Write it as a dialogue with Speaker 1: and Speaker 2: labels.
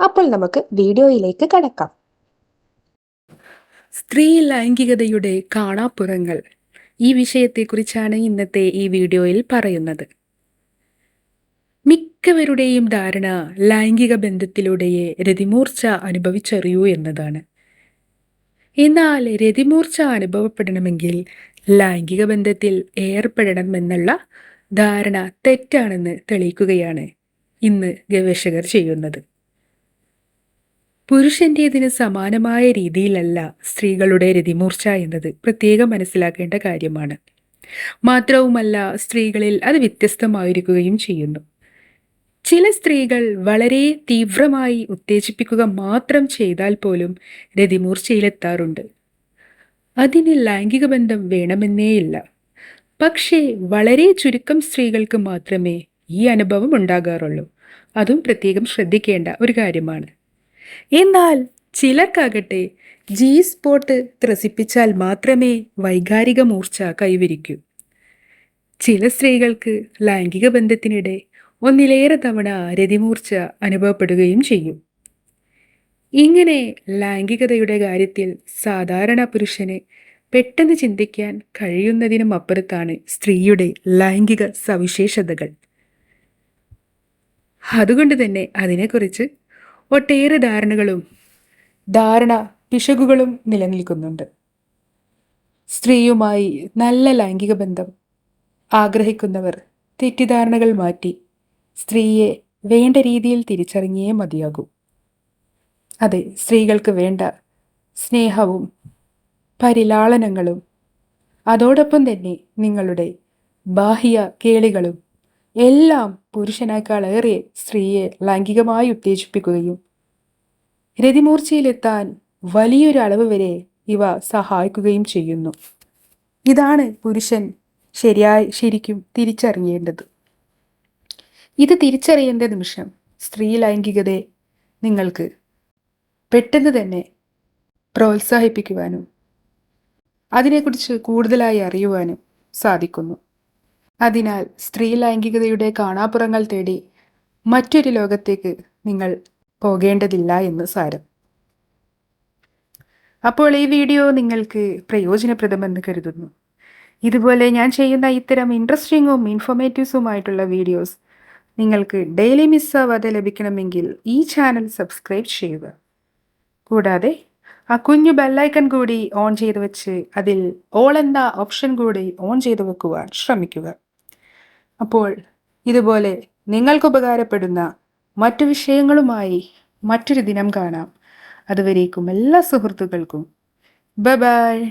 Speaker 1: അപ്പോൾ നമുക്ക് വീഡിയോയിലേക്ക് കടക്കാം.
Speaker 2: സ്ത്രീ ലൈംഗികതയുടെ കാണാപ്പുറങ്ങൾ. ഈ വിഷയത്തെക്കുറിച്ചാണ് ഇന്നത്തെ ഈ വീഡിയോയിൽ പറയുന്നത്. മിക്കവരുടെയും ധാരണ ലൈംഗിക ബന്ധത്തിലൂടെയേ രതിമൂർച്ച അനുഭവിച്ചറിയൂ എന്നതാണ്. എന്നാൽ രതിമൂർച്ച അനുഭവപ്പെടണമെങ്കിൽ ലൈംഗിക ബന്ധത്തിൽ ഏർപ്പെടണം എന്നുള്ള ധാരണ തെറ്റാണെന്ന് തെളിയിക്കുകയാണ് ഇന്ന് ഗവേഷകർ ചെയ്യുന്നത്. പുരുഷന്റേതിന് സമാനമായ രീതിയിലല്ല സ്ത്രീകളുടെ രതിമൂർച്ച എന്നത് പ്രത്യേകം മനസ്സിലാക്കേണ്ട കാര്യമാണ്. മാത്രവുമല്ല സ്ത്രീകളിൽ അത് വ്യത്യസ്തമായിരിക്കുകയും ചെയ്യുന്നു. ചില സ്ത്രീകൾ വളരെ തീവ്രമായി ഉത്തേജിപ്പിക്കുക മാത്രം ചെയ്താൽ പോലും രതിമൂർച്ചയിലെത്താറുണ്ട്. അതിന് ലൈംഗിക ബന്ധം വേണമെന്നേയില്ല. പക്ഷേ വളരെ ചുരുക്കം സ്ത്രീകൾക്ക് മാത്രമേ ഈ അനുഭവം ഉണ്ടാകാറുള്ളൂ. അതും പ്രത്യേകം ശ്രദ്ധിക്കേണ്ട ഒരു കാര്യമാണ്. എന്നാൽ ചിലർക്കാകട്ടെ ജി സ്പോട്ട് ത്രസിപ്പിച്ചാൽ മാത്രമേ വൈകാരിക മൂർച്ച കൈവരിക്കൂ. ചില സ്ത്രീകൾക്ക് ലൈംഗിക ബന്ധത്തിനിടെ ഒന്നിലേറെ തവണ രതിമൂർച്ച അനുഭവപ്പെടുകയും ചെയ്യും. ഇങ്ങനെ ലൈംഗികതയുടെ കാര്യത്തിൽ സാധാരണ പുരുഷന് പെട്ടെന്ന് ചിന്തിക്കാൻ കഴിയുന്നതിനും അപ്പുറത്താണ് സ്ത്രീയുടെ ലൈംഗിക സവിശേഷതകൾ. അതുകൊണ്ട് തന്നെ അതിനെക്കുറിച്ച് ഒട്ടേറെ ധാരണകളും ധാരണ പിശകുകളും നിലനിൽക്കുന്നുണ്ട്. സ്ത്രീയുമായി നല്ല ലൈംഗിക ബന്ധം ആഗ്രഹിക്കുന്നവർ തെറ്റിദ്ധാരണകൾ മാറ്റി സ്ത്രീയെ വേണ്ട രീതിയിൽ തിരിച്ചറിഞ്ഞേ മതിയാകൂ. അതെ സ്ത്രീകൾക്ക് വേണ്ട സ്നേഹവും പരിലാളനങ്ങളും അതോടൊപ്പം തന്നെ നിങ്ങളുടെ ബാഹ്യ കേളികളും എല്ലാം പുരുഷനേക്കാളേറെ സ്ത്രീയെ ലൈംഗികമായി ഉത്തേജിപ്പിക്കുകയും രതിമൂർച്ചയിലെത്താൻ വലിയൊരു അളവ് വരെ ഇവ സഹായിക്കുകയും ചെയ്യുന്നു. ഇതാണ് പുരുഷൻ ശരിയായി ശരിക്കും തിരിച്ചറിയേണ്ടത്. ഇത് തിരിച്ചറിയേണ്ട നിമിഷം സ്ത്രീ ലൈംഗികതയെ നിങ്ങൾക്ക് പെട്ടെന്ന് തന്നെ പ്രോത്സാഹിപ്പിക്കുവാനും അതിനെക്കുറിച്ച് കൂടുതലായി അറിയുവാനും സാധിക്കുന്നു. അതിനാൽ സ്ത്രീ ലൈംഗികതയുടെ കാണാപ്പുറങ്ങൾ തേടി മറ്റൊരു ലോകത്തേക്ക് നിങ്ങൾ പോകേണ്ടതില്ല എന്ന് സാരം. അപ്പോൾ ഈ വീഡിയോ നിങ്ങൾക്ക് പ്രയോജനപ്രദമെന്ന് കരുതുന്നു. ഇതുപോലെ ഞാൻ ചെയ്യുന്ന ഇത്തരം ഇൻട്രസ്റ്റിങ്ങും ഇൻഫോർമേറ്റീവ്സുമായിട്ടുള്ള വീഡിയോസ് നിങ്ങൾക്ക് ഡെയിലി മിസ്സാവാതെ ലഭിക്കണമെങ്കിൽ ഈ ചാനൽ സബ്സ്ക്രൈബ് ചെയ്യുക. കൂടാതെ ആ കുഞ്ഞു ബെല്ലൈക്കൺ കൂടി ഓൺ ചെയ്ത് വെച്ച് അതിൽ ഓൾ എന്ന ഓപ്ഷൻ കൂടി ഓൺ ചെയ്ത് വെക്കുവാൻ ശ്രമിക്കുക. അപ്പോൾ ഇതുപോലെ നിങ്ങൾക്ക് ഉപകാരപ്പെടുന്ന മറ്റു വിഷയങ്ങളുമായി മറ്റൊരു ദിനം കാണാം. അതുവരേക്കും എല്ലാ സുഹൃത്തുക്കൾക്കും. ബ ബൈ